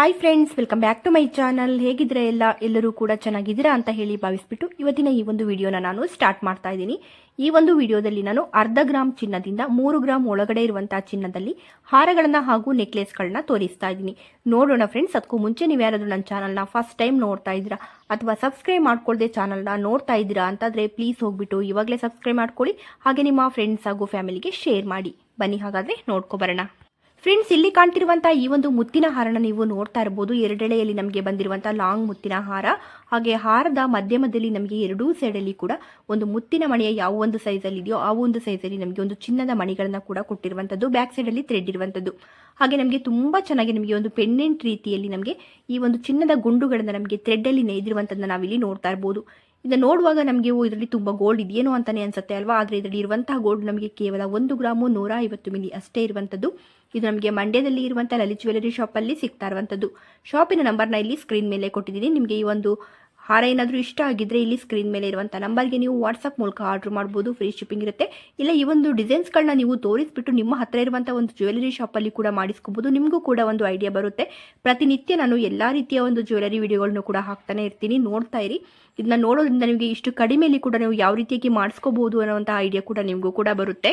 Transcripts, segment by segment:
Hi friends welcome back to my channel ಹೇಗಿದ್ರೆ ಎಲ್ಲ, ಎಲ್ಲರೂ ಕೂಡ ಚೆನ್ನಾಗಿದ್ದೀರಾ ಅಂತ ಹೇಳಿ ಭಾವಿಸ್ಬಿಟ್ಟು ಇವತ್ತಿನ ಈ ಒಂದು ವಿಡಿಯೋನ ನಾನು ಸ್ಟಾರ್ಟ್ ಮಾಡ್ತಾ ಇದ್ದೀನಿ. ಈ ಒಂದು ವಿಡಿಯೋದಲ್ಲಿ ನಾನು ಅರ್ಧ ಗ್ರಾಮ್ ಚಿನ್ನದಿಂದ ಮೂರು ಗ್ರಾಮ್ ಒಳಗಡೆ ಇರುವಂತಹ ಚಿನ್ನದಲ್ಲಿ ಹಾರಗಳನ್ನ ಹಾಗೂ ನೆಕ್ಲೆಸ್ಗಳನ್ನ ತೋರಿಸ್ತಾ ಇದ್ದೀನಿ. ನೋಡೋಣ ಫ್ರೆಂಡ್ಸ್ ಅದಕ್ಕೂ ಮುಂಚೆ ನೀವು ಯಾರಾದರೂ ನನ್ನ ಚಾನಲ್ನ ಫಸ್ಟ್ ಟೈಮ್ ನೋಡ್ತಾ ಇದ್ದೀರಾ ಅಥವಾ ಸಬ್ಸ್ಕ್ರೈಬ್ ಮಾಡ್ಕೊಳ್ದೆ ಚಾನಲ್ನ ನೋಡ್ತಾ ಇದ್ದೀರಾ ಅಂತಂದರೆ ಪ್ಲೀಸ್ ಹೋಗ್ಬಿಟ್ಟು ಇವಾಗಲೇ ಸಬ್ಸ್ಕ್ರೈಬ್ ಮಾಡ್ಕೊಳ್ಳಿ. ಹಾಗೆ ನಿಮ್ಮ ಫ್ರೆಂಡ್ಸ್ ಹಾಗೂ ಫ್ಯಾಮಿಲಿಗೆ ಶೇರ್ ಮಾಡಿ. ಬನ್ನಿ ಹಾಗಾದರೆ ನೋಡ್ಕೊಬರೋಣ ಫ್ರೆಂಡ್ಸ್ ಇಲ್ಲಿ ಕಾಣ್ತಿರುವಂತಹ ಈ ಒಂದು ಮುತ್ತಿನ ಹಾರನ ನೀವು ನೋಡ್ತಾ ಇರಬಹುದು ಎರಡೆಳೆಯಲ್ಲಿ ನಮಗೆ ಬಂದಿರುವಂತಹ ಲಾಂಗ್ ಮುತ್ತಿನ ಹಾರ. ಹಾಗೆ ಹಾರದ ಮಧ್ಯಮದಲ್ಲಿ ನಮಗೆ ಎರಡೂ ಸೈಡಲ್ಲಿ ಕೂಡ ಒಂದು ಮುತ್ತಿನ ಮಣಿಯ ಯಾವ ಒಂದು ಸೈಜಲ್ಲಿ ಇದೆಯೋ ಆ ಒಂದು ಸೈಜಲ್ಲಿ ನಮಗೆ ಒಂದು ಚಿನ್ನದ ಮಣಿಗಳನ್ನ ಕೂಡ ಕೊಟ್ಟಿರುವಂಥದ್ದು ಬ್ಯಾಕ್ ಸೈಡಲ್ಲಿ ಥ್ರೆಡ್ ಇರುವಂಥದ್ದು ಹಾಗೆ ನಮಗೆ ತುಂಬಾ ಚೆನ್ನಾಗಿ ನಮಗೆ ಒಂದು ಪೆಂಡೆಂಟ್ ರೀತಿಯಲ್ಲಿ ನಮಗೆ ಈ ಒಂದು ಚಿನ್ನದ ಗುಂಡುಗಳನ್ನ ನಮಗೆ ಥ್ರೆಡ್ ಥ್ರೆಡ್ಡಲ್ಲಿ ನೇಯ್ದಿರುವಂಥದ್ದನ್ನ ನಾವಿಲ್ಲಿ ನೋಡ್ತಾ ಇರ್ಬೋದು. ಇದನ್ನ ನೋಡುವಾಗ ನಮಗೆ ಇದರಲ್ಲಿ ತುಂಬಾ ಗೋಲ್ಡ್ ಇದೆಯೇನೋ ಅಂತಾನೆ ಅನ್ಸುತ್ತೆ ಅಲ್ವಾ? ಆದರೆ ಇದರಲ್ಲಿ ಇರುವಂತಹ ಗೋಲ್ಡ್ ನಮಗೆ ಕೇವಲ ಒಂದು ಗ್ರಾಮು ನೂರ ಐವತ್ತು ಮಿಲಿ ಅಷ್ಟೇ ಇರುವಂಥದ್ದು ಇದು ನಮಗೆ ಮಂಡ್ಯದಲ್ಲಿ ಇರುವಂಥ ಲಲಿತ್ ಜ್ಯುವೆಲರಿ ಶಾಪಲ್ಲಿ ಸಿಗ್ತಾ ಇರುವಂಥದ್ದು ಶಾಪಿನ ನಂಬರ್ನ ಇಲ್ಲಿ ಸ್ಕ್ರೀನ್ ಮೇಲೆ ಕೊಟ್ಟಿದ್ದೀನಿ. ನಿಮಗೆ ಈ ಒಂದು ಹಾರ ಏನಾದರೂ ಇಷ್ಟ ಆಗಿದ್ರೆ ಇಲ್ಲಿ ಸ್ಕ್ರೀನ್ ಮೇಲೆ ಇರುವಂಥ ನಂಬರ್ಗೆ ನೀವು ವಾಟ್ಸಪ್ ಮೂಲಕ ಆರ್ಡರ್ ಮಾಡ್ಬೋದು. ಫ್ರೀ ಶಿಪ್ಪಿಂಗ್ ಇರುತ್ತೆ. ಇಲ್ಲ, ಈ ಒಂದು ಡಿಸೈನ್ಸ್ಗಳನ್ನ ನೀವು ತೋರಿಸ್ಬಿಟ್ಟು ನಿಮ್ಮ ಹತ್ರ ಇರುವಂಥ ಒಂದು ಜ್ಯುವೆಲರಿ ಶಾಪಲ್ಲಿ ಕೂಡ ಮಾಡಿಸ್ಕೋಬೋದು. ನಿಮಗೂ ಕೂಡ ಒಂದು ಐಡಿಯಾ ಬರುತ್ತೆ. ಪ್ರತಿನಿತ್ಯ ನಾನು ಎಲ್ಲ ರೀತಿಯ ಒಂದು ಜ್ಯುವೆಲರಿ ವಿಡಿಯೋಗಳನ್ನು ಕೂಡ ಹಾಕ್ತಾನೆ ಇರ್ತೀನಿ. ನೋಡ್ತಾ ಇರಿ. ಇದನ್ನ ನೋಡೋದ್ರಿಂದ ನಿಮಗೆ ಇಷ್ಟು ಕಡಿಮೆಯಲ್ಲಿ ಕೂಡ ನೀವು ಯಾವ ರೀತಿಯಾಗಿ ಮಾಡಿಸ್ಕೋಬಹುದು ಅನ್ನೋವಂಥ ಐಡಿಯಾ ಕೂಡ ನಿಮಗೂ ಕೂಡ ಬರುತ್ತೆ.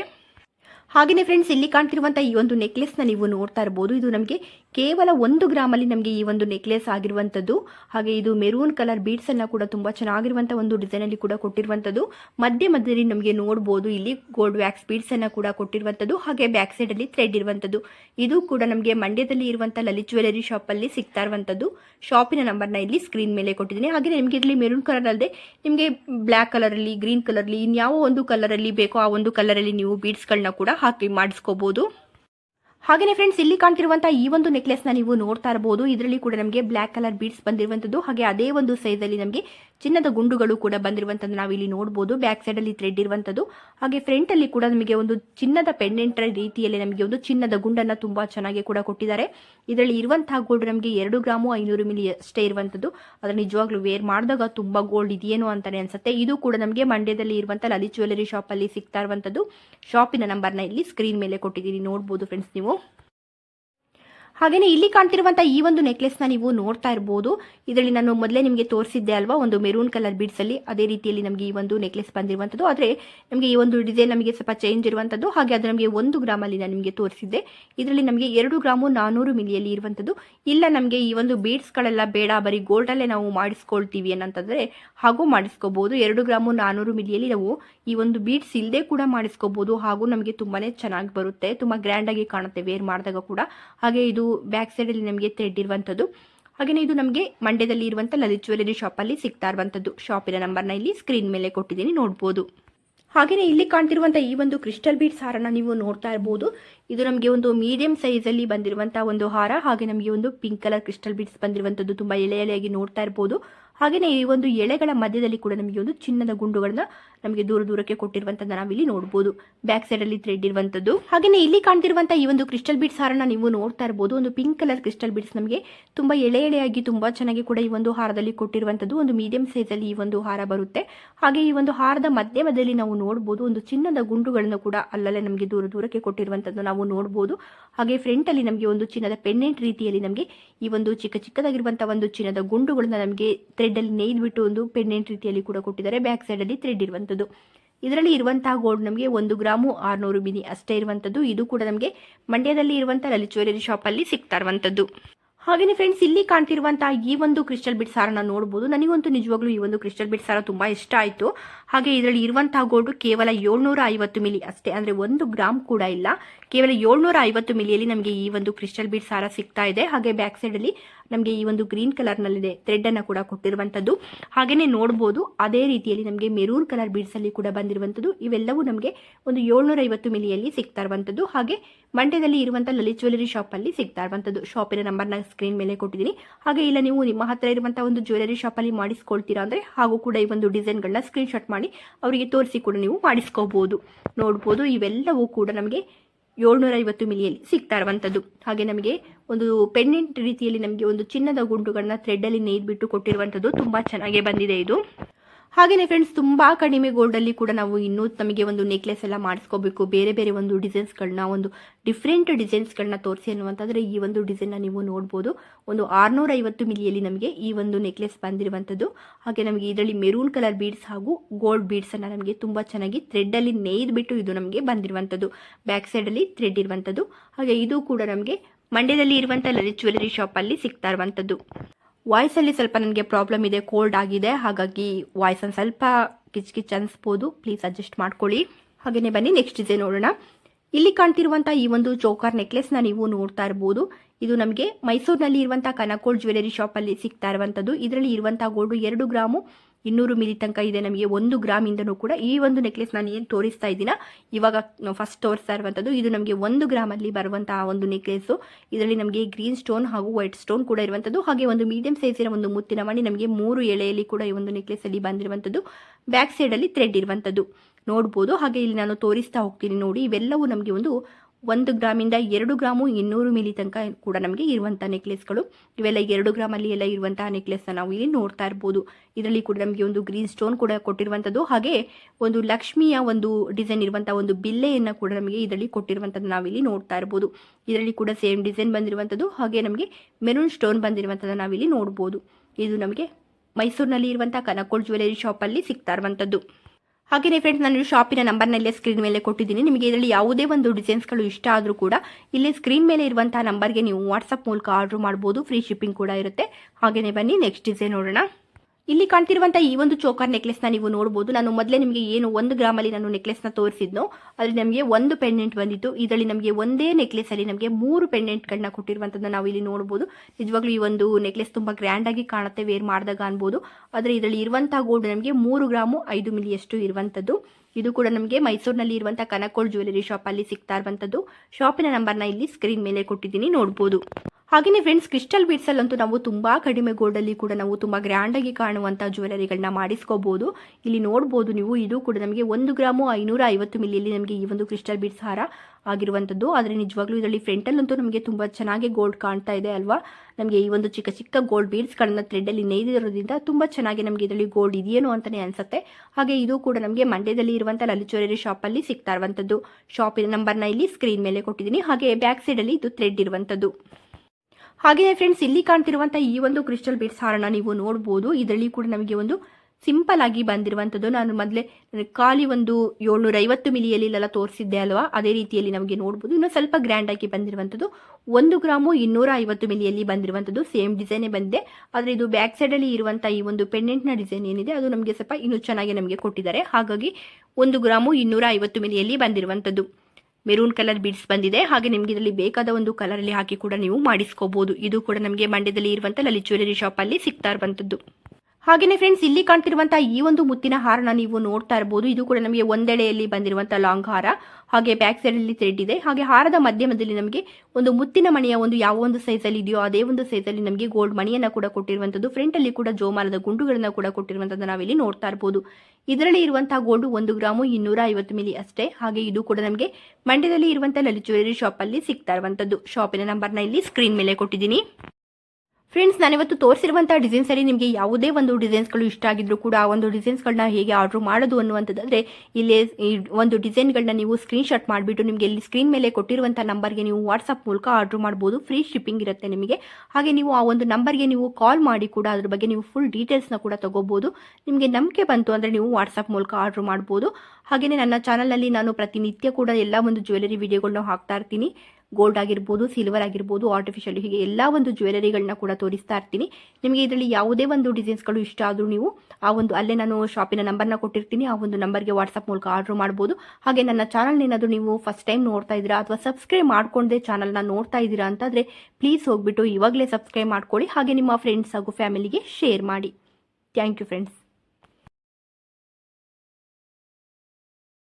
ಹಾಗೆಯೇ ಫ್ರೆಂಡ್ಸ್ ಇಲ್ಲಿ ಕಾಣ್ತಿರುವಂಥ ಈ ಒಂದು ನೆಕ್ಲೆಸ್ನ ನೀವು ನೋಡ್ತಾ ಇರ್ಬೋದು. ಇದು ನಮಗೆ ಕೇವಲ ಒಂದು ಗ್ರಾಮಲ್ಲಿ ನಮಗೆ ಈ ಒಂದು ನೆಕ್ಲೆಸ್ ಆಗಿರುವಂಥದ್ದು ಹಾಗೆ ಇದು ಮೆರೂನ್ ಕಲರ್ ಬೀಡ್ಸ್ ಅನ್ನ ಕೂಡ ತುಂಬಾ ಚೆನ್ನಾಗಿರುವಂಥ ಒಂದು ಡಿಸೈನ್ ಅಲ್ಲಿ ಕೂಡ ಕೊಟ್ಟಿರುವಂಥದ್ದು ಮಧ್ಯ ಮಧ್ಯದಲ್ಲಿ ನಮಗೆ ನೋಡಬಹುದು ಇಲ್ಲಿ ಗೋಲ್ಡ್ ವ್ಯಾಕ್ಸ್ ಬೀಡ್ಸ್ ಅನ್ನ ಕೂಡ ಕೊಟ್ಟಿರುವಂಥದ್ದು ಹಾಗೆ ಬ್ಯಾಕ್ ಸೈಡ್ ಅಲ್ಲಿ ಥ್ರೆಡ್ ಇರುವಂಥದ್ದು ಇದು ಕೂಡ ನಮಗೆ ಮಂಡ್ಯದಲ್ಲಿ ಇರುವಂಥ ಲಲಿತ್ ಜ್ಯುವೆಲರಿ ಶಾಪ್ ಅಲ್ಲಿ ಸಿಗ್ತಾ ಇರುವಂಥದ್ದು ಶಾಪಿನ ನಂಬರ್ನ ಇಲ್ಲಿ ಸ್ಕ್ರೀನ್ ಮೇಲೆ ಕೊಟ್ಟಿದ್ದೀನಿ. ಹಾಗೆ ನಿಮಗೆ ಇಲ್ಲಿ ಮೆರೂನ್ ಕಲರ್ ಅಲ್ಲದೆ ನಿಮಗೆ ಬ್ಲ್ಯಾಕ್ ಅಲ್ಲಿ ಗ್ರೀನ್ ಕಲರ್ ಅಲ್ಲಿ ಇನ್ಯಾವ ಒಂದು ಕಲರ್ ಅಲ್ಲಿ ಬೇಕೋ ಆ ಒಂದು ಕಲರ್ ಅಲ್ಲಿ ನೀವು ಬೀಡ್ಸ್ಗಳನ್ನ ಕೂಡ ಹಾಕಿ ಮಾಡಿಸ್ಕೋಬಹುದು ಹಾಗೆಯೇ ಫ್ರೆಂಡ್ಸ್ ಇಲ್ಲಿ ಕಾಣ್ತಿರುವಂತಹ ಈ ಒಂದು ನೆಕ್ಲೆಸ್ನ ನೀವು ನೋಡ್ತಾ ಇರಬಹುದು ಇದರಲ್ಲಿ ಕೂಡ ನಮಗೆ ಬ್ಲಾಕ್ ಕಲರ್ ಬೀಡ್ಸ್ ಬಂದಿರುವಂತದ್ದು. ಹಾಗೆ ಅದೇ ಒಂದು ಸೈಜ್ ಅಲ್ಲಿ ನಮಗೆ ಚಿನ್ನದ ಗುಂಡುಗಳು ಕೂಡ ಬಂದಿರುವಂತದ್ದು ನಾವು ಇಲ್ಲಿ ನೋಡಬಹುದು ಬ್ಯಾಕ್ ಸೈಡ್ ಅಲ್ಲಿ ಥ್ರೆಡ್ ಇರುವಂತದ್ದು. ಹಾಗೆ ಫ್ರಂಟ್ ಅಲ್ಲಿ ಕೂಡ ನಮಗೆ ಒಂದು ಚಿನ್ನದ ಪೆಂಡೆಂಟ್ ರೀತಿಯಲ್ಲಿ ನಮಗೆ ಒಂದು ಚಿನ್ನದ ಗುಂಡನ್ನ ತುಂಬಾ ಚೆನ್ನಾಗಿ ಕೂಡ ಕೊಟ್ಟಿದ್ದಾರೆ. ಇದರಲ್ಲಿ ಇರುವಂತಹ ಗೋಲ್ಡ್ ನಮಗೆ ಎರಡು ಗ್ರಾಮು ಐನೂರು ಮಿಲಿ ಅಷ್ಟೇ ಇರುವಂತದ್ದು. ಅದ್ರ ನಿಜವಾಗ್ಲೂ ವೇರ್ ಮಾಡಿದಾಗ ತುಂಬಾ ಗೋಲ್ಡ್ ಇದೆಯೇನೋ ಅಂತಾನೆ ಅನ್ಸುತ್ತೆ. ಇದು ಕೂಡ ನಮಗೆ ಮಂಡ್ಯದಲ್ಲಿ ಇರುವಂತಹ ಲಲಿತ್ ಜ್ಯುವೆಲರಿ ಶಾಪ್ ಅಲ್ಲಿ ಸಿಗ್ತಾ ಇರುವಂತದ್ದು. ಶಾಪಿನ ನಂಬರ್ನ ಇಲ್ಲಿ ಸ್ಕ್ರೀನ್ ಮೇಲೆ ಕೊಟ್ಟಿದ್ದೀನಿ. ನೋಡಬಹುದು ಫ್ರೆಂಡ್ಸ್ ನೀವು. ಹಾಗೆಯೇ ಇಲ್ಲಿ ಕಾಣ್ತಿರುವಂತಹ ಈ ಒಂದು ನೆಕ್ಲೆಸ್ನ ನೀವು ನೋಡ್ತಾ ಇರ್ಬೋದು. ಇದರಲ್ಲಿ ನಾನು ಮೊದಲೇ ನಿಮಗೆ ತೋರಿಸಿದ್ದೆ ಅಲ್ವಾ, ಒಂದು ಮೆರೂನ್ ಕಲರ್ ಬೀಡ್ಸಲ್ಲಿ ಅದೇ ರೀತಿಯಲ್ಲಿ ನಮಗೆ ಈ ಒಂದು ನೆಕ್ಲೆಸ್ ಬಂದಿರುವಂಥದ್ದು ಆದರೆ ನಮಗೆ ಈ ಒಂದು ಡಿಸೈನ್ ನಮಗೆ ಸ್ವಲ್ಪ ಚೇಂಜ್ ಇರುವಂಥದ್ದು ಹಾಗೆ ಅದು ನಮಗೆ ಒಂದು ಗ್ರಾಮಲ್ಲಿ ನಾನು ನಿಮಗೆ ತೋರಿಸಿದ್ದೆ. ಇದರಲ್ಲಿ ನಮಗೆ ಎರಡು ಗ್ರಾಮು ನಾನೂರು ಮಿಲಿಯಲ್ಲಿ ಇರುವಂಥದ್ದು ಇಲ್ಲ ನಮಗೆ ಈ ಒಂದು ಬೀಡ್ಸ್ಗಳೆಲ್ಲ ಬೇಡ, ಬರೀ ಗೋಲ್ಡಲ್ಲೇ ನಾವು ಮಾಡಿಸ್ಕೊಳ್ತೀವಿ ಅನ್ನಂತಂದರೆ ಹಾಗೂ ಮಾಡಿಸ್ಕೋಬೋದು. ಎರಡು ಗ್ರಾಮು ನಾನೂರು ಮಿಲಿಯಲ್ಲಿ ನಾವು ಈ ಒಂದು ಬೀಡ್ಸ್ ಇಲ್ಲದೆ ಕೂಡ ಮಾಡಿಸ್ಕೋಬೋದು. ಹಾಗೂ ನಮಗೆ ತುಂಬಾನೇ ಚೆನ್ನಾಗಿ ಬರುತ್ತೆ. ತುಂಬಾ ಗ್ರ್ಯಾಂಡ್ ಆಗಿ ಕಾಣುತ್ತೆ ವೇರ್ ಮಾಡಿದಾಗ ಕೂಡ. ಹಾಗೆ ಇದು ಬ್ಯಾಕ್ ಸೈಡಲ್ಲಿ ನಮಗೆ ಥ್ರೆಡ್ ಇರುವಂಥದ್ದು ಹಾಗೆಯೇ ಇದು ನಮಗೆ ಮಂಡ್ಯದಲ್ಲಿ ಇರುವಂಥ ಲಲಿತ್ ಜ್ಯುವೆಲರಿ ಶಾಪಲ್ಲಿ ಸಿಗ್ತಾ ಇರುವಂಥದ್ದು ಶಾಪಿನ ನಂಬರ್ನ ಇಲ್ಲಿ ಸ್ಕ್ರೀನ್ ಮೇಲೆ ಕೊಟ್ಟಿದ್ದೀನಿ, ನೋಡ್ಬೋದು. ಹಾಗೆಯೇ ಇಲ್ಲಿ ಕಾಣ್ತಿರುವಂಥ ಈ ಒಂದು ಕ್ರಿಸ್ಟಲ್ ಬೀಟ್ಸ್ ಹಾರನ ನೀವು ನೋಡ್ತಾ ಇರ್ಬೋದು. ಇದು ನಮಗೆ ಒಂದು ಮೀಡಿಯಂ ಸೈಜಲ್ಲಿ ಬಂದಿರುವಂಥ ಒಂದು ಹಾರ, ಹಾಗೆ ನಮಗೆ ಒಂದು ಪಿಂಕ್ ಕಲರ್ ಕ್ರಿಸ್ಟಲ್ ಬೀಟ್ಸ್ ಬಂದಿರುವಂಥದ್ದು ತುಂಬ ಎಳೆ ಎಳೆಯಾಗಿ ನೋಡ್ತಾ ಇರ್ಬೋದು. ಹಾಗೆಯೇ ಈ ಒಂದು ಎಳೆಗಳ ಮಧ್ಯದಲ್ಲಿ ಕೂಡ ನಮಗೆ ಒಂದು ಚಿನ್ನದ ಗುಂಡುಗಳನ್ನ ನಮಗೆ ದೂರ ದೂರಕ್ಕೆ ಕೊಟ್ಟಿರುವಂಥದ್ದು ನಾವಿಲ್ಲಿ ನೋಡ್ಬೋದು. ಬ್ಯಾಕ್ ಸೈಡಲ್ಲಿ ಥ್ರೆಡ್ ಇರುವಂಥದ್ದು ಹಾಗೆಯೇ ಇಲ್ಲಿ ಕಾಣ್ತಿರುವಂಥ ಈ ಒಂದು ಕ್ರಿಸ್ಟಲ್ ಬೀಡ್ಸ್ ಹಾರನ ನೀವು ನೋಡ್ತಾ ಇರ್ಬೋದು. ಒಂದು ಪಿಂಕ್ ಕಲರ್ ಕ್ರಿಸ್ಟಲ್ ಬೀಡ್ಸ್ ನಮಗೆ ತುಂಬ ಎಳೆ ಎಳೆಯಾಗಿ ತುಂಬ ಚೆನ್ನಾಗಿ ಕೂಡ ಈ ಒಂದು ಹಾರದಲ್ಲಿ ಕೊಟ್ಟಿರುವಂಥದ್ದು ಒಂದು ಮೀಡಿಯಂ ಸೈಜಲ್ಲಿ ಈ ಒಂದು ಹಾರ ಬರುತ್ತೆ. ಹಾಗೆ ಈ ಒಂದು ಹಾರದ ಮಧ್ಯ ಮಧ್ಯದಲ್ಲಿ ನಾವು ನೋಡ್ಬೋದು. ಒಂದು ಚಿನ್ನದ ಗುಂಡುಗಳನ್ನು ಕೂಡ ಅಲ್ಲಲ್ಲೇ ನಮಗೆ ದೂರ ದೂರಕ್ಕೆ ಕೊಟ್ಟಿರುವಂಥದ್ದು ನಾವು ನೋಡ್ಬೋದು. ಹಾಗೆ ಫ್ರಂಟ್ ಅಲ್ಲಿ ನಮಗೆ ಒಂದು ಚಿನ್ನದ ಪೆಂಡೆಂಟ್ ರೀತಿಯಲ್ಲಿ ನಮಗೆ ಈ ಒಂದು ಚಿಕ್ಕ ಚಿಕ್ಕದಾಗಿರುವಂತಹ ಒಂದು ಚಿನ್ನದ ಗುಂಡುಗಳನ್ನ ನಮಗೆ ಥ್ರೆಡ್ ಅಲ್ಲಿ ನೇಯ್ದು ಬಿಟ್ಟು ಒಂದು ಪೆಂಡೆಂಟ್ ರೀತಿಯಲ್ಲಿ ಕೂಡ ಕೊಟ್ಟಿದ್ದಾರೆ. ಬ್ಯಾಕ್ ಸೈಡ್ ಅಲ್ಲಿ ಥ್ರೆಡ್ ಇರುವಂಥದ್ದು ಇದರಲ್ಲಿ ಇರುವಂತಹ ಗೋಲ್ಡ್ ನಮಗೆ ಒಂದು ಗ್ರಾಮು ಆರುನೂರು ಮಿನಿ ಅಷ್ಟೇ ಇರುವಂಥದ್ದು ಇದು ಕೂಡ ನಮಗೆ ಮಂಡ್ಯದಲ್ಲಿ ಇರುವಂತಹ ಲಲಿತ್ ಜ್ಯುವೆಲರಿ ಶಾಪಲ್ಲಿ ಸಿಗ್ತಾ ಇರುವಂಥದ್ದು ಹಾಗೆಯೇ ಫ್ರೆಂಡ್ಸ್ ಇಲ್ಲಿ ಕಾಣ್ತಿರುವಂತಹ ಈ ಒಂದು ಕ್ರಿಸ್ಟಲ್ ಬಿಟ್ ಸಾರನ್ನ ನೋಡಬಹುದು ನನಗಂತೂ ನಿಜವಾಗ್ಲೂ ಈ ಒಂದು ಕ್ರಿಸ್ಟಲ್ ಬಿಟ್ ಸಾರ ತುಂಬಾ ಇಷ್ಟ ಆಯಿತು. ಹಾಗೆ ಇದರಲ್ಲಿ ಇರುವಂತಹ ಗೋಲ್ಡ್ ಕೇವಲ ಏಳ್ನೂರ ಐವತ್ತು ಮಿಲಿ ಅಷ್ಟೇ. ಅಂದ್ರೆ ಒಂದು ಗ್ರಾಮ್ ಕೂಡ ಇಲ್ಲ. ಕೇವಲ ಏಳ್ನೂರ ಐವತ್ತು ಮಿಲಿಯಲ್ಲಿ ನಮಗೆ ಈ ಒಂದು ಕ್ರಿಸ್ಟಲ್ ಬೀಡ್ ಸಾರ ಸಿಗ್ತಾ ಇದೆ. ಹಾಗೆ ಬ್ಯಾಕ್ ಸೈಡ್ ಅಲ್ಲಿ ನಮಗೆ ಈ ಒಂದು ಗ್ರೀನ್ ಕಲರ್ ನಲ್ಲಿದೆ ಥ್ರೆಡ್ ಅನ್ನು ಕೂಡ ಕೊಟ್ಟಿರುವಂತದ್ದು. ಹಾಗೇನೆ ನೋಡಬಹುದು ಅದೇ ರೀತಿಯಲ್ಲಿ ನಮಗೆ ಮೆರೂನ್ ಕಲರ್ ಬೀಡ್ಸ್ ಅಲ್ಲಿ ಕೂಡ ಬಂದಿರುವಂತದ್ದು. ಇವೆಲ್ಲವೂ ನಮಗೆ ಒಂದು ಏಳ್ನೂರ ಐವತ್ತು ಮಿಲಿಯಲ್ಲಿ ಸಿಗ್ತಾ ಇರುವಂತದ್ದು. ಹಾಗೆ ಮಂಡ್ಯದಲ್ಲಿ ಇರುವಂತಹ ಲಲಿತ್ ಜ್ಯುವೆಲರಿ ಶಾಪ್ ಅಲ್ಲಿ ಸಿಗ್ತಾ ಇರುವಂತದ್ದು. ಶಾಪಿನ ನಂಬರ್ನ ಸ್ಕ್ರೀನ್ ಮೇಲೆ ಕೊಟ್ಟಿದ್ದೀನಿ. ಹಾಗೆ ಇಲ್ಲ, ನೀವು ನಿಮ್ಮ ಹತ್ರ ಇರುವಂತಹ ಒಂದು ಜ್ಯುವೆಲರಿ ಶಾಪ್ ಅಲ್ಲಿ ಮಾಡಿಸ್ಕೊಳ್ತೀರಾ ಅಂದ್ರೆ, ಹಾಗೂ ಕೂಡ ಈ ಒಂದು ಡಿಸೈನ್ ಗಳನ್ನ ಸ್ಕ್ರೀನ್ ಶಾಟ್ ಮಾಡಿ, ಅವರಿಗೆ ತೋರಿಸಿ ಕೂಡ ನೀವು ಮಾಡಿಸ್ಕೋಬಹುದು ನೋಡಬಹುದು ಇವೆಲ್ಲವೂ ಕೂಡ ನಮಗೆ ಏಳ್ನೂರ ಐವತ್ತು ಮಿಲಿಯಲ್ಲಿ ಸಿಗ್ತಾ ಇರುವಂಥದ್ದು. ಹಾಗೆ ನಮಗೆ ಒಂದು ಪೆಂಡೆಂಟ್ ರೀತಿಯಲ್ಲಿ ನಮಗೆ ಒಂದು ಚಿನ್ನದ ಗುಂಡುಗಳನ್ನ ಥ್ರೆಡ್ಡಲ್ಲಿ ನೇಯ್ದ್ಬಿಟ್ಟು ಕೊಟ್ಟಿರುವಂಥದ್ದು ತುಂಬ ಚೆನ್ನಾಗೇ ಬಂದಿದೆ ಇದು. ಹಾಗೆಯೇ ಫ್ರೆಂಡ್ಸ್ ತುಂಬಾ ಕಡಿಮೆ ಗೋಲ್ಡ್ ಅಲ್ಲಿ ಕೂಡ ನಾವು ಇನ್ನೂ ನಮಗೆ ಒಂದು ನೆಕ್ಲೆಸ್ ಎಲ್ಲ ಮಾಡಿಸ್ಕೋಬೇಕು. ಬೇರೆ ಬೇರೆ ಒಂದು ಡಿಸೈನ್ಸ್ ಗಳನ್ನ, ಒಂದು ಡಿಫ್ರೆಂಟ್ ಡಿಸೈನ್ಸ್ಗಳನ್ನ ತೋರಿಸಿ ಅನ್ನುವಂಥದ್ರೆ ಈ ಒಂದು ಡಿಸೈನ್ನ ನೀವು ನೋಡಬಹುದು ಒಂದು ಆರ್ನೂರ ಐವತ್ತು ಮಿಲಿಯಲ್ಲಿ ನಮಗೆ ಈ ಒಂದು ನೆಕ್ಲೆಸ್ ಬಂದಿರುವಂತದ್ದು. ಹಾಗೆ ನಮಗೆ ಇದರಲ್ಲಿ ಮೆರೂನ್ ಕಲರ್ ಬೀಡ್ಸ್ ಹಾಗೂ ಗೋಲ್ಡ್ ಬೀಡ್ಸ್ ಅನ್ನ ನಮಗೆ ತುಂಬಾ ಚೆನ್ನಾಗಿ ಥ್ರೆಡ್ ಅಲ್ಲಿ ನೇಯ್ದುಬಿಟ್ಟು ಇದು ನಮಗೆ ಬಂದಿರುವಂತದ್ದು. ಬ್ಯಾಕ್ ಸೈಡ್ ಅಲ್ಲಿ ಥ್ರೆಡ್ ಇರುವಂಥದ್ದು ಹಾಗೆ ಇದು ಕೂಡ ನಮಗೆ ಮಂಡ್ಯದಲ್ಲಿ ಇರುವಂತಹ ಲಲಿತ್ ಜ್ಯುವೆಲರಿ ಅಲ್ಲಿ ಸಿಗ್ತಾ ಇರುವಂಥದ್ದು ವಾಯ್ಸಲ್ಲಿ ಸ್ವಲ್ಪ ನನಗೆ ಪ್ರಾಬ್ಲಮ್ ಇದೆ ಕೋಲ್ಡ್ ಆಗಿದೆ, ಹಾಗಾಗಿ ವಾಯ್ಸ್ ಒಂದು ಸ್ವಲ್ಪ ಕಿಚ್ ಕಿಚ್ ಅನಿಸ್ಬೋದು. ಪ್ಲೀಸ್ ಅಡ್ಜಸ್ಟ್ ಮಾಡ್ಕೊಳ್ಳಿ. ಹಾಗೆಯೇ ಬನ್ನಿ ನೆಕ್ಸ್ಟ್ ಡಿಸೈನ್ ನೋಡೋಣ. ಇಲ್ಲಿ ಕಾಣ್ತಿರುವಂಥ ಈ ಒಂದು ಚೋಕರ್ ನೆಕ್ಲೆಸ್ನ ನೀವು ನೋಡ್ತಾ ಇರ್ಬೋದು. ಇದು ನಮಗೆ ಮೈಸೂರಿನಲ್ಲಿ ಇರುವಂಥ ಕನಕೋಲ್ಡ್ ಜ್ಯುವೆಲರಿ ಶಾಪಲ್ಲಿ ಸಿಗ್ತಾ ಇರುವಂಥದ್ದು ಇದರಲ್ಲಿ ಇರುವಂಥ ಗೋಲ್ಡು ಎರಡು ಗ್ರಾಮು ಇನ್ನೂರು ಮಿಲಿ ತನಕ ಇದೆ ನಮಗೆ ಒಂದು ಗ್ರಾಮಿಂದನೂ ಕೂಡ ಈ ಒಂದು ನೆಕ್ಲೆಸ್ ನಾನು ಏನು ತೋರಿಸ್ತಾ ಇದ್ದೀನ? ಇವಾಗ ಫಸ್ಟ್ ತೋರಿಸ್ತಾ ಇರುವಂಥದ್ದು ಇದು ನಮಗೆ ಒಂದು ಗ್ರಾಮಲ್ಲಿ ಬರುವಂತಹ ಒಂದು ನೆಕ್ಲೆಸ್ಸು ಇದರಲ್ಲಿ ನಮಗೆ ಗ್ರೀನ್ ಸ್ಟೋನ್ ಹಾಗೂ ವೈಟ್ ಸ್ಟೋನ್ ಕೂಡ ಇರುವಂಥದ್ದು ಹಾಗೆ ಒಂದು ಮೀಡಿಯಂ ಸೈಜಿನ ಒಂದು ಮುತ್ತಿನ ಮಣಿ ನಮಗೆ ಮೂರು ಎಳೆಯಲ್ಲಿ ಕೂಡ ಈ ಒಂದು ನೆಕ್ಲೆಸಲ್ಲಿ ಬಂದಿರುವಂಥದ್ದು ಬ್ಯಾಕ್ ಸೈಡಲ್ಲಿ ಥ್ರೆಡ್ ಇರುವಂಥದ್ದು ನೋಡ್ಬೋದು, ಹಾಗೆ ಇಲ್ಲಿ ನಾನು ತೋರಿಸ್ತಾ ಹೋಗ್ತೀನಿ ನೋಡಿ, ಇವೆಲ್ಲವೂ ನಮಗೆ ಒಂದು ಒಂದು ಗ್ರಾಮಿಂದ ಎರಡು ಗ್ರಾಮು ಇನ್ನೂರು ಮಿಲಿ ತನಕ ಕೂಡ ನಮಗೆ ಇರುವಂಥ ನೆಕ್ಲೆಸ್ಗಳು ಇವೆಲ್ಲ ಎರಡು ಗ್ರಾಮಲ್ಲಿ ಎಲ್ಲ ಇರುವಂತಹ ನೆಕ್ಲೆಸ್ನ ನಾವು ಇಲ್ಲಿ ನೋಡ್ತಾ ಇರ್ಬೋದು. ಇದರಲ್ಲಿ ಕೂಡ ನಮಗೆ ಒಂದು ಗ್ರೀನ್ ಸ್ಟೋನ್ ಕೂಡ ಕೊಟ್ಟಿರುವಂಥದ್ದು ಹಾಗೆ ಒಂದು ಲಕ್ಷ್ಮಿಯ ಒಂದು ಡಿಸೈನ್ ಇರುವಂಥ ಒಂದು ಬಿಲ್ಲೆಯನ್ನು ಕೂಡ ನಮಗೆ ಇದರಲ್ಲಿ ಕೊಟ್ಟಿರುವಂಥದ್ದು ನಾವಿಲ್ಲಿ ನೋಡ್ತಾ ಇರ್ಬೋದು. ಇದರಲ್ಲಿ ಕೂಡ ಸೇಮ್ ಡಿಸೈನ್ ಬಂದಿರುವಂಥದ್ದು ಹಾಗೆ ನಮಗೆ ಮೆರೂನ್ ಸ್ಟೋನ್ ಬಂದಿರುವಂಥದ್ದು ನಾವಿಲ್ಲಿ ನೋಡ್ಬೋದು. ಇದು ನಮಗೆ ಮೈಸೂರಿನಲ್ಲಿ ಇರುವಂತಹ ಕನಕೋಳ್ ಜ್ಯುವೆಲರಿ ಶಾಪಲ್ಲಿ ಸಿಗ್ತಾ ಇರುವಂಥದ್ದು ಹಾಗೆಯೇ ಫ್ರೆಂಡ್ಸ್ ನಾನು ಶಾಪಿನ ನಂಬರ್ನಲ್ಲೇ ಸ್ಕ್ರೀನ್ ಮೇಲೆ ಕೊಟ್ಟಿದ್ದೀನಿ. ನಿಮಗೆ ಇದರಲ್ಲಿ ಯಾವುದೇ ಒಂದು ಡಿಸೈನ್ಸ್ಗಳು ಇಷ್ಟ ಆದರೂ ಕೂಡ ಇಲ್ಲಿ ಸ್ಕ್ರೀನ್ ಮೇಲೆ ಇರುವಂತಹ ನಂಬರ್ಗೆ ನೀವು ವಾಟ್ಸಪ್ ಮೂಲಕ ಆರ್ಡರ್ ಮಾಡ್ಬೋದು. ಫ್ರೀ ಶಿಪ್ಪಿಂಗ್ ಕೂಡ ಇರುತ್ತೆ. ಹಾಗೆಯೇ ಬನ್ನಿ ನೆಕ್ಸ್ಟ್ ಡಿಸೈನ್ ನೋಡೋಣ. ಇಲ್ಲಿ ಕಾಣ್ತಿರುವಂತಹ ಈ ಒಂದು ಚೋಕರ್ ನೆಕ್ಲೆಸ್ನ ನೀವು ನೋಡಬಹುದು ನಾನು ಮೊದಲೇ ನಿಮಗೆ ಏನು ಒಂದು ಗ್ರಾಮಲ್ಲಿ ನಾನು ನೆಕ್ಲೆಸ್ನ ತೋರಿಸಿದ್ನೋ, ಅಲ್ಲಿ ನಮಗೆ ಒಂದು ಪೆಂಡೆಂಟ್ ಬಂದಿತ್ತು. ಇದರಲ್ಲಿ ನಮಗೆ ಒಂದೇ ನೆಕ್ಲೆಸ್ ಅಲ್ಲಿ ನಮಗೆ ಮೂರು ಪೆಂಡೆಂಟ್ಗಳನ್ನ ಕೊಟ್ಟಿರುವಂಥದ್ದು ನಾವು ಇಲ್ಲಿ ನೋಡಬಹುದು ನಿಜವಾಗ್ಲೂ ಈ ಒಂದು ನೆಕ್ಲೆಸ್ ತುಂಬಾ ಗ್ರ್ಯಾಂಡ್ ಆಗಿ ಕಾಣುತ್ತೆ ವೇರ್ ಮಾಡಿದಾಗ ಅನ್ಬೋದು. ಆದರೆ ಇದರಲ್ಲಿ ಇರುವಂತಹ ಗೋಲ್ಡ್ ನಮಗೆ ಮೂರು ಗ್ರಾಮು ಐದು ಮಿಲಿಯಷ್ಟು ಇರುವಂತದ್ದು ಇದು ಕೂಡ ನಮಗೆ ಮೈಸೂರಿನಲ್ಲಿ ಇರುವಂತಹ ಕನಕೋಳ್ ಜ್ಯುವೆಲರಿ ಶಾಪ್ ಅಲ್ಲಿ ಸಿಗ್ತಾ ಇರುವಂತದ್ದು ಶಾಪಿನ ನಂಬರ್ನ ಇಲ್ಲಿ ಸ್ಕ್ರೀನ್ ಮೇಲೆ ಕೊಟ್ಟಿದ್ದೀನಿ, ನೋಡ್ಬೋದು. ಹಾಗೆಯೇ ಫ್ರೆಂಡ್ಸ್ ಕ್ರಿಸ್ಟಲ್ ಬೀಡ್ಸಲ್ಲಂತೂ ನಾವು ತುಂಬ ಕಡಿಮೆ ಗೋಲ್ಡಲ್ಲಿ ಕೂಡ ನಾವು ತುಂಬ ಗ್ರ್ಯಾಂಡಾಗಿ ಕಾಣುವಂಥ ಜ್ಯುವೆಲರಿಗಳನ್ನ ಮಾಡಿಸ್ಕೋಬೋದು. ಇಲ್ಲಿ ನೋಡ್ಬೋದು ನೀವು, ಇದು ಕೂಡ ನಮಗೆ ಒಂದು ಗ್ರಾಮು ಐನೂರ ಐವತ್ತು ಮಿಲಿಯಲ್ಲಿ ನಮಗೆ ಈ ಒಂದು ಕ್ರಿಸ್ಟಲ್ ಬೀಟ್ಸ್ ಹಾರ ಆಗಿರುವಂಥದ್ದು ಆದರೆ ನಿಜವಾಗ್ಲೂ ಇದರಲ್ಲಿ ಫ್ರಂಟಲ್ಲಂತೂ ನಮಗೆ ತುಂಬ ಚೆನ್ನಾಗಿ ಗೋಲ್ಡ್ ಕಾಣ್ತಾ ಇದೆ ಅಲ್ವಾ? ನಮಗೆ ಈ ಒಂದು ಚಿಕ್ಕ ಚಿಕ್ಕ ಗೋಲ್ಡ್ ಬೀಡ್ಸ್ಗಳನ್ನ ಥ್ರೆಡ್ಡಲ್ಲಿ ನೇಯ್ದಿರೋದ್ರಿಂದ ತುಂಬ ಚೆನ್ನಾಗಿ ನಮಗೆ ಇದರಲ್ಲಿ ಗೋಲ್ಡ್ ಇದೆಯೇನೋ ಅಂತಲೇ ಅನಿಸುತ್ತೆ. ಹಾಗೆ ಇದು ಕೂಡ ನಮಗೆ ಮಂಡ್ಯದಲ್ಲಿ ಇರುವಂಥ ಜ್ಯುವೆಲರಿ ಶಾಪಲ್ಲಿ ಸಿಗ್ತಾ ಇರುವಂಥದ್ದು ಶಾಪಿನ ನಂಬರ್ನ ಇಲ್ಲಿ ಸ್ಕ್ರೀನ್ ಮೇಲೆ ಕೊಟ್ಟಿದ್ದೀನಿ. ಹಾಗೆ ಬ್ಯಾಕ್ ಸೈಡಲ್ಲಿ ಇದು ಥ್ರೆಡ್ ಇರುವಂಥದ್ದು ಹಾಗೆಯೇ ಫ್ರೆಂಡ್ಸ್ ಇಲ್ಲಿ ಕಾಣ್ತಿರುವಂಥ ಈ ಒಂದು ಕ್ರಿಸ್ಟಲ್ ಬೀಡ್ಸ್ ಹಾರನ ನೀವು ನೋಡ್ಬೋದು. ಇದರಲ್ಲಿ ಕೂಡ ನಮಗೆ ಒಂದು ಸಿಂಪಲ್ ಆಗಿ ಬಂದಿರುವಂಥದ್ದು ನಾನು ಮೊದಲೇ ಖಾಲಿ ಒಂದು ಏಳ್ನೂರ ಐವತ್ತು ಮಿಲಿಯಲ್ಲಿ ಎಲ್ಲ ತೋರಿಸಿದ್ದೆ ಅಲ್ವಾ? ಅದೇ ರೀತಿಯಲ್ಲಿ ನಮಗೆ ನೋಡ್ಬೋದು. ಇನ್ನು ಸ್ವಲ್ಪ ಗ್ರ್ಯಾಂಡ್ ಆಗಿ ಬಂದಿರುವಂಥದ್ದು ಒಂದು ಗ್ರಾಮು ಇನ್ನೂರ ಐವತ್ತು ಮಿಲಿಯಲ್ಲಿ ಬಂದಿರುವಂಥದ್ದು ಸೇಮ್ ಡಿಸೈನೇ ಬಂದಿದೆ. ಆದರೆ ಇದು ಬ್ಯಾಕ್ ಸೈಡಲ್ಲಿ ಇರುವಂಥ ಈ ಒಂದು ಪೆಂಡೆಂಟ್ನ ಡಿಸೈನ್ ಏನಿದೆ, ಅದು ನಮಗೆ ಸ್ವಲ್ಪ ಇನ್ನೂ ಚೆನ್ನಾಗಿ ನಮಗೆ ಕೊಟ್ಟಿದ್ದಾರೆ. ಹಾಗಾಗಿ ಒಂದು ಗ್ರಾಮು ಇನ್ನೂರ ಐವತ್ತು ಮಿಲಿಯಲ್ಲಿ ಬಂದಿರುವಂಥದ್ದು ಮೆರೂನ್ ಕಲರ್ ಬೀಡ್ಸ್ ಬಂದಿದೆ. ಹಾಗೆ ನಿಮಗೆ ಇದರಲ್ಲಿ ಬೇಕಾದ ಒಂದು ಕಲರ್ ಅಲ್ಲಿ ಹಾಕಿ ಕೂಡ ನೀವು ಮಾಡಿಸ್ಕೋಬಹುದು ಇದು ಕೂಡ ನಮಗೆ ಮಂಡ್ಯದಲ್ಲಿ ಇರುವಂತಹ ಲಲಿತ್ ಜ್ಯುವೆಲರಿ ಶಾಪ್ ಅಲ್ಲಿ ಸಿಗ್ತಾ ಇರುವಂತದ್ದು. ಹಾಗೆಯೇ ಫ್ರೆಂಡ್ಸ್ ಇಲ್ಲಿ ಕಾಣ್ತಿರುವಂತಹ ಈ ಒಂದು ಮುತ್ತಿನ ಹಾರನ ನೀವು ನೋಡ್ತಾ ಇರಬಹುದು ಇದು ಕೂಡ ನಮಗೆ ಒಂದೆಡೆಯಲ್ಲಿ ಬಂದಿರುವಂತಹ ಲಾಂಗ್ ಹಾರ. ಹಾಗೆ ಬ್ಯಾಕ್ ಸೈಡಲ್ಲಿ ಥ್ರೆಡ್ ಇದೆ. ಹಾಗೆ ಹಾರದ ಮಧ್ಯಮದಲ್ಲಿ ನಮಗೆ ಒಂದು ಮುತ್ತಿನ ಮಣಿಯ ಒಂದು ಯಾವ ಒಂದು ಸೈಜಲ್ಲಿ ಇದೆಯೋ ಅದೇ ಒಂದು ಸೈಜಲ್ಲಿ ನಮಗೆ ಗೋಲ್ಡ್ ಮಣಿಯನ್ನು ಕೂಡ ಕೊಟ್ಟಿರುವಂಥದ್ದು. ಫ್ರಂಟಲ್ಲಿ ಕೂಡ ಜೋಮಾನದ ಗುಂಡುಗಳನ್ನು ಕೂಡ ಕೊಟ್ಟಿರುವಂಥದ್ದು ನಾವಿಲ್ಲಿ ನೋಡ್ತಾ ಇರಬಹುದು ಇದರಲ್ಲಿ ಇರುವಂತಹ ಗೋಲ್ಡ್ ಒಂದು ಗ್ರಾಮು ಇನ್ನೂರ ಐವತ್ತು ಮಿಲಿ ಅಷ್ಟೇ. ಹಾಗೆ ಇದು ಕೂಡ ನಮಗೆ ಮಂಡ್ಯದಲ್ಲಿ ಇರುವಂತಹ ಲಲಿತ್ ಜ್ಯುವೆಲರಿ ಶಾಪಲ್ಲಿ ಸಿಗ್ತಾ ಇರುವಂಥದ್ದು. ಶಾಪಿನ ನಂಬರ್ನ ಇಲ್ಲಿ ಸ್ಕ್ರೀನ್ ಮೇಲೆ ಕೊಟ್ಟಿದ್ದೀನಿ. ಫ್ರೆಂಡ್ಸ್ ನಾನಿವತ್ತು ತೋರಿಸಿರುವಂಥ ಡಿಸೈನ್ಸಲ್ಲಿ ನಿಮಗೆ ಯಾವುದೇ ಒಂದು ಡಿಸೈನ್ಸ್ಗಳು ಇಷ್ಟ ಆಗಿದ್ರು ಕೂಡ ಆ ಒಂದು ಡಿಸೈನ್ಸ್ಗಳನ್ನ ಹೇಗೆ ಆರ್ಡರ್ ಮಾಡೋದು ಅನ್ನುವಂಥದ್ದಾದರೆ, ಇಲ್ಲಿ ಈ ಒಂದು ಡಿಸೈನ್ಗಳನ್ನ ನೀವು ಸ್ಕ್ರೀನ್ಶಾಟ್ ಮಾಡಿಬಿಟ್ಟು ನಿಮಗೆ ಇಲ್ಲಿ ಸ್ಕ್ರೀನ್ ಮೇಲೆ ಕೊಟ್ಟಿರುವಂಥ ನಂಬರ್ಗೆ ನೀವು ವಾಟ್ಸಪ್ ಮೂಲಕ ಆರ್ಡರ್ ಮಾಡ್ಬೋದು. ಫ್ರೀ ಶಿಪ್ಪಿಂಗ್ ಇರುತ್ತೆ ನಿಮಗೆ. ಹಾಗೆ ನೀವು ಆ ಒಂದು ನಂಬರ್ಗೆ ನೀವು ಕಾಲ್ ಮಾಡಿ ಕೂಡ ಅದ್ರ ಬಗ್ಗೆ ನೀವು ಫುಲ್ ಡೀಟೇಲ್ಸ್ನ ಕೂಡ ತಗೋಬೋದು. ನಿಮಗೆ ನಂಬಿಕೆ ಬಂತು ಅಂದರೆ ನೀವು ವಾಟ್ಸಪ್ ಮೂಲಕ ಆರ್ಡರ್ ಮಾಡ್ಬೋದು. ಹಾಗೆಯೇ ನನ್ನ ಚಾನಲಲ್ಲಿ ನಾನು ಪ್ರತಿನಿತ್ಯ ಕೂಡ ಎಲ್ಲ ಒಂದು ಜ್ಯುವೆಲರಿ ವಿಡಿಯೋಗಳನ್ನ ಹಾಕ್ತಾ ಇರ್ತೀನಿ. ಗೋಲ್ಡ್ ಆಗಿರ್ಬೋದು ಸಿಲ್ವರ್ ಆಗಿರ್ಬೋದು ಆರ್ಟಿಫಿಷಿಯಲ್ ಹೀಗೆ ಎಲ್ಲ ಒಂದು ಜ್ಯುವೆಲರಿಗಳನ್ನ ಕೂಡ ತೋರಿಸ್ತಾ ಇರ್ತೀನಿ. ನಿಮಗೆ ಇದರಲ್ಲಿ ಯಾವುದೇ ಒಂದು ಡಿಸೈನ್ಸ್ಗಳು ಇಷ್ಟ ಆದರೂ ನೀವು ಆ ಒಂದು ಅಲ್ಲೇ ನಾನು ಶಾಪಿನ ನಂಬರ್ನ ಕೊಟ್ಟಿರ್ತೀನಿ. ಆ ಒಂದು ನಂಬರ್ಗೆ ವಾಟ್ಸಪ್ ಮೂಲಕ ಆರ್ಡರ್ ಮಾಡ್ಬೋದು. ಹಾಗೆ ನನ್ನ ಚಾನಲ್ ಏನಾದರೂ ನೀವು ಫಸ್ಟ್ ಟೈಮ್ ನೋಡ್ತಾ ಇದ್ದೀರಾ ಅಥವಾ ಸಬ್ಸ್ಕ್ರೈಬ್ ಮಾಡ್ಕೊಂಡೇ ಚಾನಲ್ನ ನೋಡ್ತಾ ಇದ್ದೀರಾ ಅಂತಂದರೆ ಪ್ಲೀಸ್ ಹೋಗ್ಬಿಟ್ಟು ಇವಾಗಲೇ ಸಬ್ಸ್ಕ್ರೈಬ್ ಮಾಡ್ಕೊಳ್ಳಿ. ಹಾಗೆ ನಿಮ್ಮ ಫ್ರೆಂಡ್ಸ್ ಹಾಗೂ ಫ್ಯಾಮಿಲಿಗೆ ಶೇರ್ ಮಾಡಿ. Thank you friends